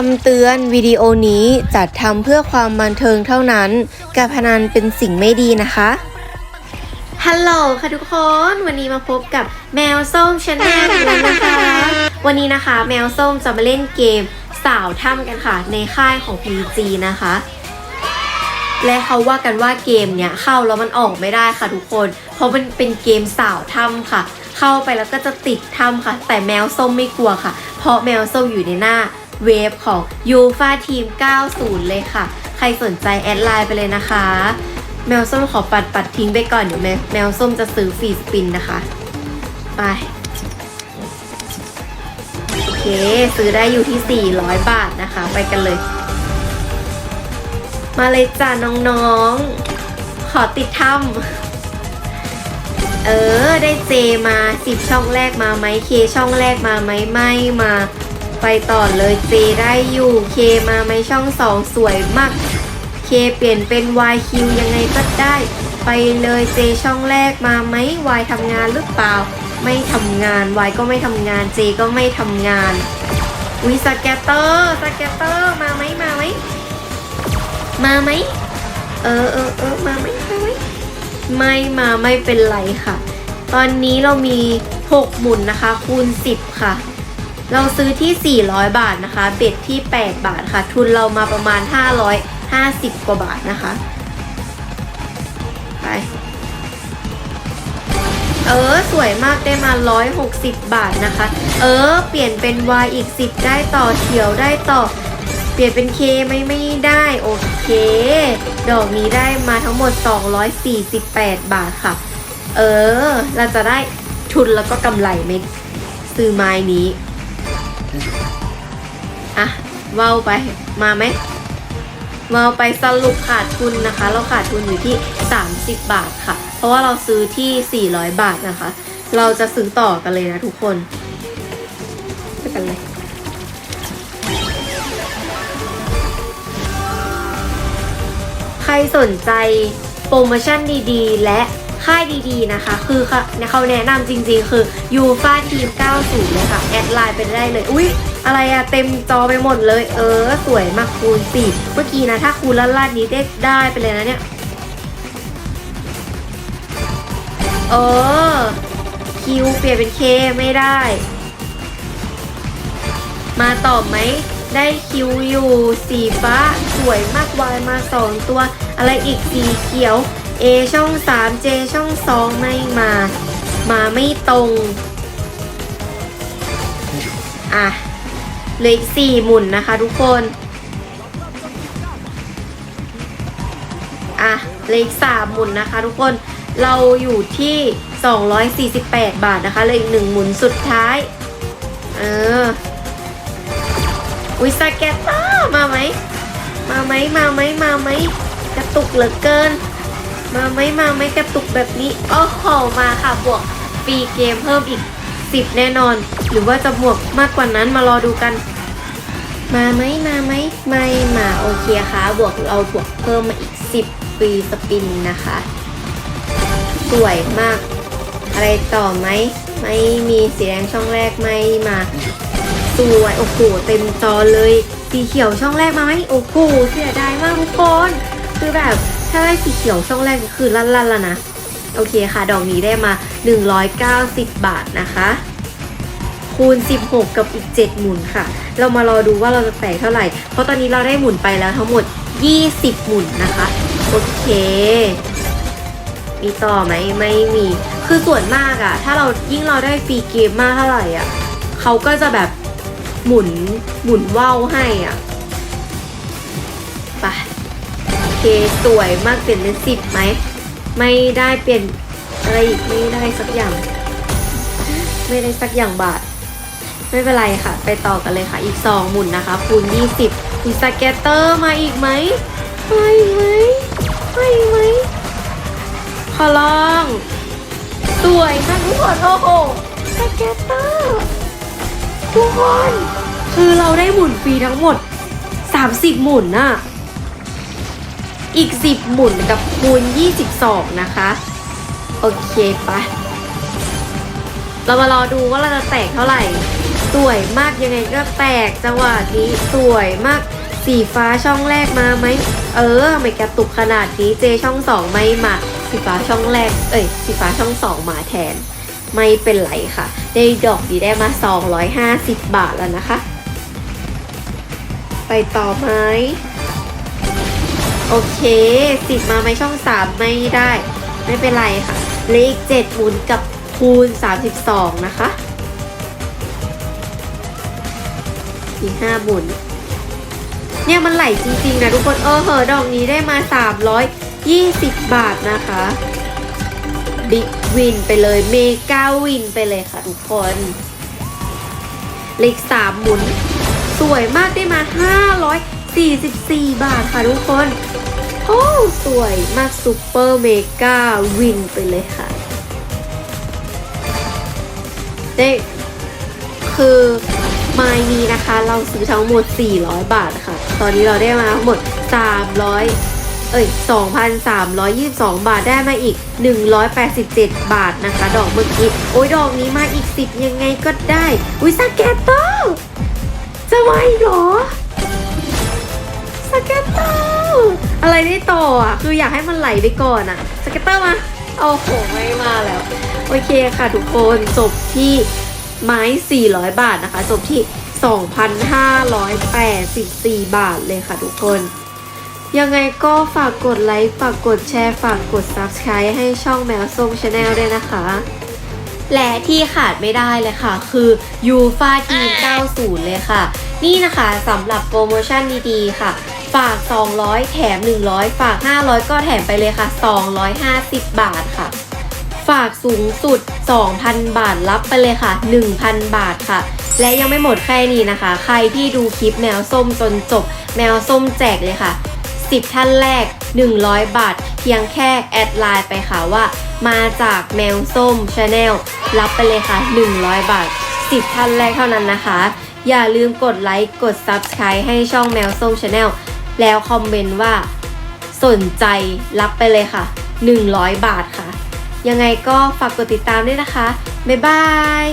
คำเตือนวิดีโอนี้จัดทำเพื่อความบันเทิงเท่านั้น การพนันเป็นสิ่งไม่ดีนะคะ ฮัลโหลค่ะทุกคน วันนี้มาพบกับแมวส้มชาแนลแล้วนะคะ วันนี้นะคะแมวส้มจะมาเล่นเกมสาวถ้ำกันค่ะ ในค่ายของ PG นะคะ และเขาว่ากันว่าเกมเนี้ยเข้าแล้วมันออกไม่ได้ค่ะทุกคน เพราะมันเป็นเกมสาวถ้ำค่ะ เข้าไปแล้วก็จะติดถ้ำค่ะ แต่แมวส้มไม่กลัวค่ะ เพราะแมวส้มอยู่ในหน้า เวฟของยูฟาทีม 90 เลยค่ะ ใครสนใจแอดไลน์ไปเลยนะคะ แมวส้มขอปัดปัดทิ้งไปก่อน เดี๋ยวแมวแมวส้มจะซื้อฟีสปินนะคะ ไป โอเค ซื้อได้อยู่ที่ 400 บาทนะคะ ไปกันเลย มาเลยจ้าน้องๆ ขอติดถ้ำเออ ได้เจมา10ช่องแรกมาไหมเคช่องแรกมาไหมไม่มา ไปต่อเลยเจได้อยู่เคมาไหมช่อง2สวยมากเคเปลี่ยนเป็น YQ ยังไงก็ได้ ไปเลยเจช่องแรกมาไหม Y ทำงานหรือเปล่า ไม่ทำงาน Y ก็ไม่ทำงาน J ก็ไม่ทำงานวิสแกตเตอร์สแกตเตอร์มาไหมมาไหมมาไหมเออเออเออมาไหมมาไหมไม่มาไม่เป็นไรค่ะ ตอนนี้เรามี 6 หมุนนะคะ คูณ 10 ค่ะ เราซื้อที่ 400 บาทนะคะ เบ็ดที่ 8 บาทค่ะ ทุนเรามาประมาณ 550 กว่าบาทนะคะ ไป เออ สวยมากได้มา 160 บาทนะคะ เออ เปลี่ยนเป็น Y อีก 10 ได้ต่อเขียวได้ต่อ เปลี่ยนเป็น K ไม่ไม่ได้ โอเค ดอกนี้ได้มาทั้งหมด 248 บาทค่ะ เออ เราจะได้ทุนแล้วก็กำไรไหมซื้อไม้นี้ อะเว้าไปมาไหมเว้าไปสรุปขาดทุนนะคะ เราขาดทุนอยู่ที่ 30 บาทค่ะ เพราะว่าเราซื้อที่ 400 บาทนะคะ เราจะซื้อต่อกันเลยนะทุกคนไปกันเลยใครสนใจโปรโมชั่นดีๆ และ ค่ายดีๆนะคะ คือเขาแนะนำจริงๆ คือยูฟาทีม 90 เลยค่ะ แอดไลน์ไปได้เลย อุ๊ยอะไรอะเต็มจอไปหมดเลย เออ สวยมากคูณสี่เมื่อกี้นะ ถ้าคูณลลาดนี้ได้ได้ไปเลยนะเนี่ย เออ คิวเปลี่ยนเป็นเคไม่ได้ มาตอบไหมได้คิวอยู่สีฟ้า สวยมากวายมาสองตัว อะไรอีกสีเขียว A ช่อง 3 J ช่อง 2 ไม่มา มาไม่ตรง อะเหลืออีกสี่หมุนนะคะทุกคน อะเหลืออีกสามหมุนนะคะทุกคน เราอยู่ที่ 248 บาทนะคะเหลยอีกหนึ่งหมุนสุดท้าย เออวิสแกตตอร์มาไหม มาไหม มาไหม มาไหม กระตุกเหลือเกิน มาไหมมาไหมกระตุกแบบนี้ โอ้โห มาค่ะบวกฟรีเกมเพิ่มอีก 10 แน่นอน หรือว่าจะบวกมากกว่านั้นมารอดูกัน มาไหมมาไหมไม่มาโอเคค่ะ บวกเราบวกเพิ่มมาอีก 10ฟรีสปินนะคะ สวยมาก อะไรต่อไหมไม่มีสีแดงช่องแรกไม่มาสวยโอ้โหเต็มจอเลยสีเขียวช่องแรกมาไหมโอ้โหเสียดายมากทุกคนคือแบบ ถ้าได้สีเขียวช่องแรกก็คือลั่นๆแล้วนะ โอเคค่ะ ดอกนี้ได้มา 190 บาทนะคะ คูณ 16 กับอีก 7 หมุนค่ะ เรามารอดูว่าเราจะแตกเท่าไหร่ เพราะตอนนี้เราได้หมุนไปแล้วทั้งหมด 20 หมุนนะคะ โอเค มีต่อไหมไม่มี คือส่วนมากอะถ้าเรายิ่งเราได้ฟรีเกมมากเท่าไหร่อะเขาก็จะแบบหมุนหมุนว่าวให้อะไป สวยมากเปลี่ยนเป็นสิบไหม ไม่ได้เปลี่ยนอะไรอีกไม่ได้สักอย่าง ไม่ได้สักอย่างบาท ไม่เป็นไรค่ะ ไปต่อกันเลยค่ะ อีกสองหมุนนะคะ คูณยี่สิบมีสเก็ตเตอร์มาอีกไหมไม่ไหมไม่ไหมขอลอง สวยมากทุกคนโอ้โหสเก็ตเตอร์ทุกคน คือเราได้หมุนฟรีทั้งหมด 30 หมุนน่ะ อีก 10 หมุนกับคูณ 22 นะคะ โอเคปะเรามารอดูว่าเราจะแตกเท่าไหร่ สวยมากยังไงก็แตกจังหวะนี้สวยมากสีฟ้าช่องแรกมาไหม เออไม่กระตุกขนาดนี้เจช่องสองไม่มาสีฟ้าช่องแรก เอ้ยสีฟ้าช่องสองมาแทน ไม่เป็นไรค่ะได้ดอกดีได้มา 250 บาทแล้วนะคะ ไปต่อไหม โอเคสิบมาไหมช่องสามไม่ได้ ไม่เป็นไรค่ะเลขเจ็ดหมุนกับคูณ32นะคะอีกห้าหมุน เนี่ยมันไหลจริงๆนะทุกคนเออเหอะดอกนี้ได้มา320บบาทนะคะบิ๊กวินไปเลยเมกาวินไปเลยค่ะทุกคนเลขสามหมุน สวยมากได้มาห้าร้อย 44 บาทค่ะทุกคน โอ้ สวยมากซูเปอร์เมกาวินไปเลยค่ะได้คือไมนี้นะคะ เราซื้อทั้งหมด 400 บาทค่ะ ตอนนี้เราได้มาทั้งหมด 300 เอ้ย 2,322 บาทได้มาอีก 187 บาทนะคะ ดอกเมื่อกี้ โอ้ยดอกนี้มาอีก 10 ยังไงก็ได้ อุ้ยสแกตเตอร์จะไหวเหรอ อะไรได้ต่ออะคืออยากให้มันไหลไปก่อนอะสเก็ตเตอร์มาโอ้โหไม่มาแล้ว โอเคค่ะทุกคนจบที่ไม้ 400 บาทนะคะ จบที่ 2,584 บาทเลยค่ะทุกคน ยังไงก็ฝากกดไลค์ ฝากกดแชร์ ฝากกด Subscribe ให้ช่องแมวส้มชาแนลด้วยนะคะ และที่ขาดไม่ได้เลยค่ะ คือยูฟาที90 เลยค่ะ นี่นะคะสำหรับโปรโมชั่นดีๆค่ะ ฝาก 200 แถม 100 ฝาก 500 ก็แถมไปเลยค่ะ 250 บาทค่ะ ฝากสูงสุด 2,000 บาทรับไปเลยค่ะ 1,000 บาทค่ะ และยังไม่หมดแค่นี้นะคะ ใครที่ดูคลิปแมวส้มจนจบ แมวส้มแจกเลยค่ะ 10 ท่านแรก 100 บาท เพียงแค่แอดไลน์ไปค่ะว่า มาจากแมวส้มชาแนลรับไปเลยค่ะ 100 บาท 10 ท่านแรกเท่านั้นนะคะอย่าลืมกดไลค์ กด Subscribe ให้ช่องแมวส้มชาแนล แล้วคอมเมนต์ว่า สนใจรับไปเลยค่ะ 100 บาทค่ะ ยังไงก็ฝากกดติดตามด้วยนะคะ บ๊ายบาย